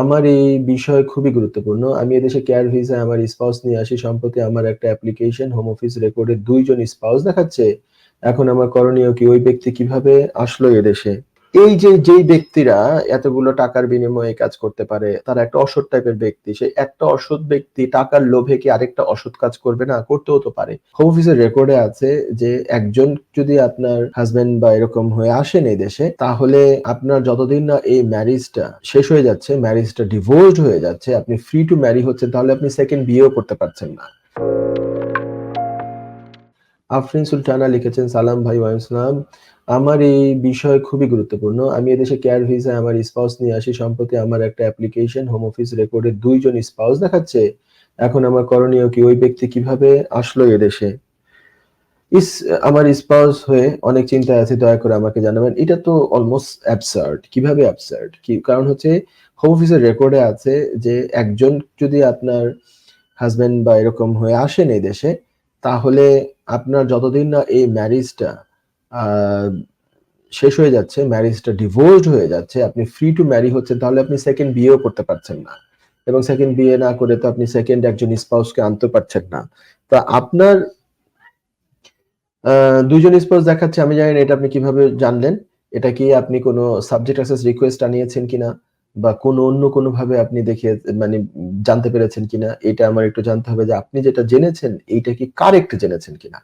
আমার এই বিষয় খুবই গুরুত্বপূর্ণ। আমি এদেশে কেয়ার ভিসায় আমার স্পাউস নিয়ে আসি। সম্প্রতি আমার একটা অ্যাপ্লিকেশন হোম অফিস রেকর্ডে ২ জন স্পাউস দেখাচ্ছে। এখন আমার করণীয় কি? ওই ব্যক্তি কীভাবে আসলো এদেশে? এই যে যেই ব্যক্তিরা এতগুলো টাকার বিনিময়ে কাজ করতে পারে, তারা একটা অসৎ টাইপের ব্যক্তি। সেই একটা অসৎ ব্যক্তি টাকার লোভে কি আরেকটা অসৎ কাজ করবে না? করতেও তো পারে। হোম অফিসের রেকর্ডে আছে যে একজন যদি আপনার হাসব্যান্ড বা এরকম হয়ে আসেন এই দেশে, তাহলে আপনার যতদিন না এই ম্যারেজটা শেষ হয়ে যাচ্ছে, ম্যারেজটা ডিভোর্সড হয়ে যাচ্ছে, আপনি ফ্রি টু ম্যারি হচ্ছেন, তাহলে আপনি সেকেন্ড বিয়েও করতে পারছেন না। আফরিন সুলতানা লিখেছেন, সালাম ভাই ওয়ালাইকুম সালাম। আমার এই বিষয় খুবই গুরুত্বপূর্ণ। আমি এদেশে কেয়ার ভিসায় আমার স্পাউস নিয়ে আসি। সম্প্রতি আমার একটা অ্যাপ্লিকেশন হোম অফিস রেকর্ডে ২ জন স্পাউস দেখাচ্ছে। এখন আমার করণীয় কি? ওই ব্যক্তি কীভাবে আসলো এদেশে? ইস আমার স্পাউস হয়ে অনেক চিন্তায় আছি। দয়া করে আমাকে জানাবেন। এটা তো অলমোস্ট অ্যাবসার্ড। কীভাবে অ্যাবসার্ড? কি কারণ হচ্ছে হোম অফিসের রেকর্ডে আছে যে একজন যদি আপনার হাসব্যান্ড বা এরকম হয়ে আসেন এই দেশে, তাহলে আপনার যতদিন না এই ম্যারেজটা শেষ হয়ে যাচ্ছে, ম্যারেজটা ডিভোর্সড হয়ে যাচ্ছে, আপনি ফ্রি টু ম্যারি হচ্ছেন, তাহলে আপনি সেকেন্ড বিয়েও করতে পারছেন না। এবং সেকেন্ড বিয়ে না করে তো আপনি সেকেন্ড একজন স্পাউসকে আনতে পারছেন না। তো আপনার আ ২ জন স্পাউস দেখাচ্ছে। আমি জানি না এটা আপনি কীভাবে জানলেন? এটা কি আপনি কোন সাবজেক্ট অ্যাক্সেস রিকোয়েস্ট আনিয়েছেন কিনা? বা কোন অন্য কোনো ভাবে আপনি দেখিয়ে মানে জানতে পেরেছেন কিনা? এটা আমার একটু জানতে হবে যে আপনি যেটা জেনেছেন, এইটা কি কারেক্ট জেনেছেন কিনা?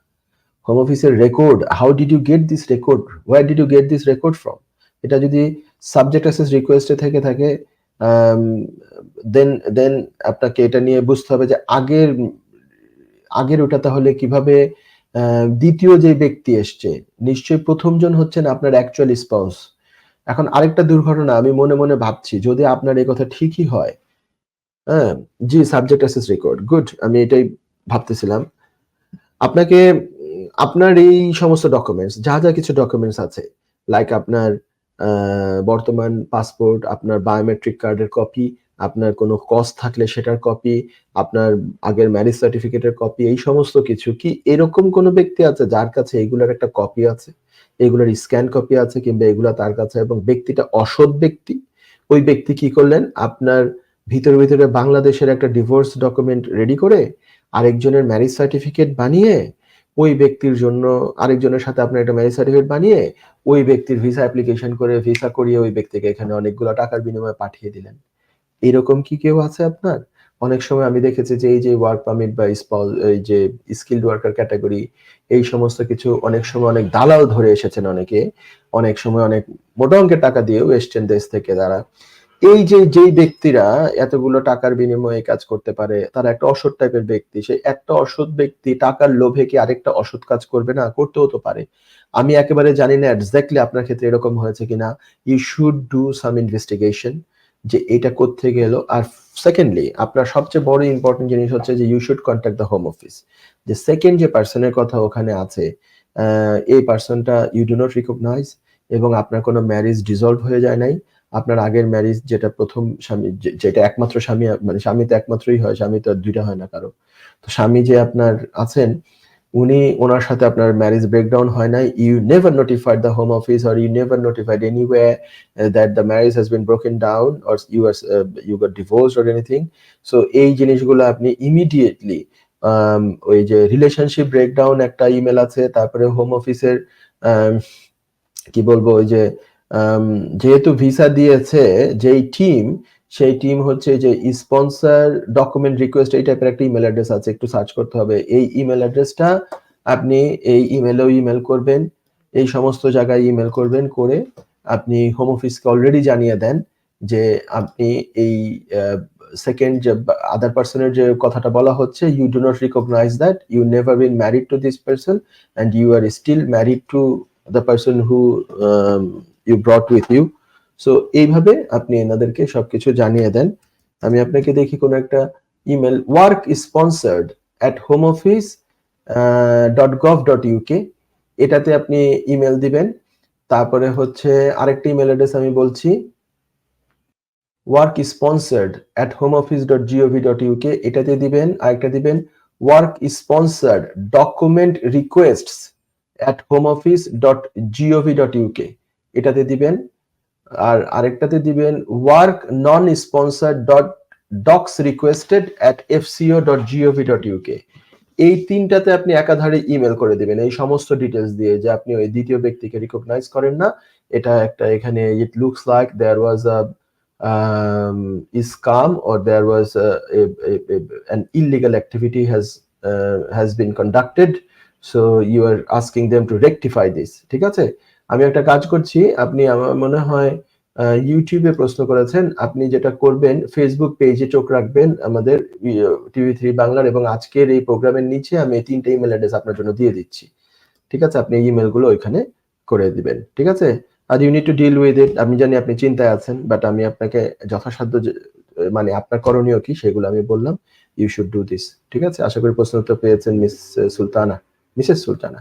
হোম অফিসের record, how did you get this record? Where did you get this record from? এটা যদি সাবজেক্ট অ্যাক্সেস রিকোয়েস্টে থেকে থাকে দেন দেন আপনাকে এটা নিয়ে বুঝতে হবে যে আগের আগের ওটা তাহলে কীভাবে দ্বিতীয় যে ব্যক্তি এসছে, নিশ্চয়ই ১ম জন হচ্ছেন আপনার অ্যাকচুয়াল স্পাউস। এখন আরেকটা দুর্ঘটনা আমি মনে, মনে ভাবছি যদি আপনার এই কথা ঠিকই হয়, হ্যাঁ? জি, সাবজেক্ট অ্যাক্সেস রেকর্ড। গুড। আমি এটাই ভাবতেছিলাম। আপনাকে আপনার এই সমস্ত ডকুমেন্টস, যা, যা কিছু ডকুমেন্টস আছে, লাইক আপনার বর্তমান পাসপোর্ট, আপনার বায়োমেট্রিক কার্ডের কপি, আপনার কোনো কজ থাকলে সেটার কপি, আপনার আগের ম্যারেজ সার্টিফিকেটের কপি, এই সমস্ত কিছু কি এরকম কোন ব্যক্তি আছে যার কাছে এগুলার একটা কপি আছে? এগুলার স্ক্যান কপি আছে কিংবা এগুলা তার কাছে এবং ব্যক্তিটা অসৎ ব্যক্তি? ওই ব্যক্তি কি করলেন? আপনার ভিতরে, ভিতরে বাংলাদেশের একটা ডিভোর্স ডকুমেন্ট রেডি করে আরেকজনের ম্যারেজ সার্টিফিকেট বানিয়ে ওই ব্যক্তির জন্য আরেকজনের সাথে আপনার একটা ম্যারেজ সার্টিফিকেট বানিয়ে ওই ব্যক্তির ভিসা অ্যাপ্লিকেশন করে ভিসা করিয়ে ওই ব্যক্তিকে এখানে অনেকগুলো টাকার বিনিময়ে পাঠিয়ে দিলেন। এরকম কি কেউ আছে আপনার? অনেক সময় আমি দেখেছি যে এই যে ওয়ার্ক পারমিট বা স্পাউস এই যে স্কিলড ওয়ার্কার ক্যাটাগরি এই সমস্ত কিছু অনেক সময় অনেক দালাল ধরে এসেছেন অনেকে। অনেক সময় অনেক মোটা অঙ্কের টাকা দিয়েও এসছেন দেশ থেকে তারা। এই যে যেই ব্যক্তিরা এতগুলো টাকার বিনিময়ে কাজ করতে পারে, তারা একটা অসৎ টাইপের ব্যক্তি। সেই একটা অসৎ ব্যক্তি টাকার লোভে কি আরেকটা অসৎ কাজ করবে না? করতেও তো পারে। আমি একেবারে জানি না এক্সাক্টলি আপনার ক্ষেত্রে এরকম হয়েছে কিনা। You should do some investigation যে এটা কোত্থেকে এলো। আর সেকেন্ডলি আপনার সবচেয়ে বড় ইম্পোর্টেন্ট জিনিস হচ্ছে যে you should contact the home office. যে সেকেন্ড যে পার্সনের কথা ওখানে আছে, এই পার্সনটা ইউ ডু নট রিকগনাইজ এবং আপনার কোনো ম্যারেজ ডিজলভ হয়ে যায় নাই। আপনার আগের ম্যারেজ যেটা প্রথম স্বামী যেটা একমাত্র স্বামী মানে স্বামী তো একমাত্রই হয়, স্বামী তো ২ হয় না কারও। তো স্বামী যে আপনার আছেন, উনি ওনার সাথে আপনার ম্যারেজ ব্রেকডাউন হয় নাই। You never notified the home office or you never notified anywhere that the marriage has been broken down or you are you got divorce or anything. So এই জিনিসগুলো আপনি ইমিডিয়েটলি আম ওই যে রিলেশনশিপ ব্রেকডাউন একটা email আছে। তারপরে home অফিসের আম কি বলব ওই যে যেহেতু ভিসা দিয়েছে যেই টিম, সেই টিম হচ্ছে যে স্পন্সর ডকুমেন্ট রিকোয়েস্ট এই টাইপের একটা ইমেল অ্যাড্রেস আছে। একটু সার্চ করতে হবে। এই ইমেল অ্যাড্রেসটা আপনি এই ইমেইলেও ইমেল করবেন। এই সমস্ত জায়গায় ইমেল করবেন। করে আপনি হোম অফিসকে অলরেডি জানিয়ে দেন যে আপনি এই সেকেন্ড যে আদার পার্সনের যে কথাটা বলা হচ্ছে, you do not recognise that you never been married to this person and you are still married to the person who you brought with you. So এইভাবে আপনি এনাদেরকে সবকিছু জানিয়ে দেন। আমি আপনাকে দেখি কোন একটা email work sponsored at home office dot gov dot UK এটাতে আপনি ইমেল দিবেন। তারপরে হচ্ছে আরেকটা ইমেইল অ্যাড্রেস আমি বলছি। Work sponsored at home office dot GOV dot UK এটাতে দিবেন। আরেকটা দিবেন work sponsored document requests at home office dot GOV dot UK এটাতে দিবেন। আর আরেকটাতে দিবেন work non sponsor dot docs requested at FCO dot GOV dot UK এই তিনটাতে আপনি একাধারে ইমেল করে দিবেন এই সমস্ত ডিটেলস দিয়ে যে আপনি ওই দ্বিতীয় ব্যক্তিকে রিকগনাইজ করেন না। এটা একটা এখানে it looks like there was a um, scam or there was a, activity uh, has been conducted so you are asking them to rectify this ঠিক আছে? আমি একটা কাজ করছি, আপনি আমার মনে হয় ইউটিউবে প্রশ্ন করেছেন, আপনি যেটা করবেন ফেসবুক পেজে চোখ রাখবেন আমাদের টিভি থ্রি বাংলার এবং আজকের এই প্রোগ্রামের নিচে আমি তিনটে ইমেল অ্যাড্রেস আপনার জন্য দিয়ে দিচ্ছি। ঠিক আছে? আপনি ইমেলগুলো ওইখানে করে দিবেন। ঠিক আছে? আর you need to deal with it আমি জানি আপনি চিন্তায় আছেন বাট আমি আপনাকে যথাসাধ্য মানে আপনার করণীয় কি সেগুলো আমি বললাম ইউ শুড ডু দিস ঠিক আছে? আশা করি প্রশ্ন উত্তর পেয়েছেন মিস সুলতানা মিসেস সুলতানা।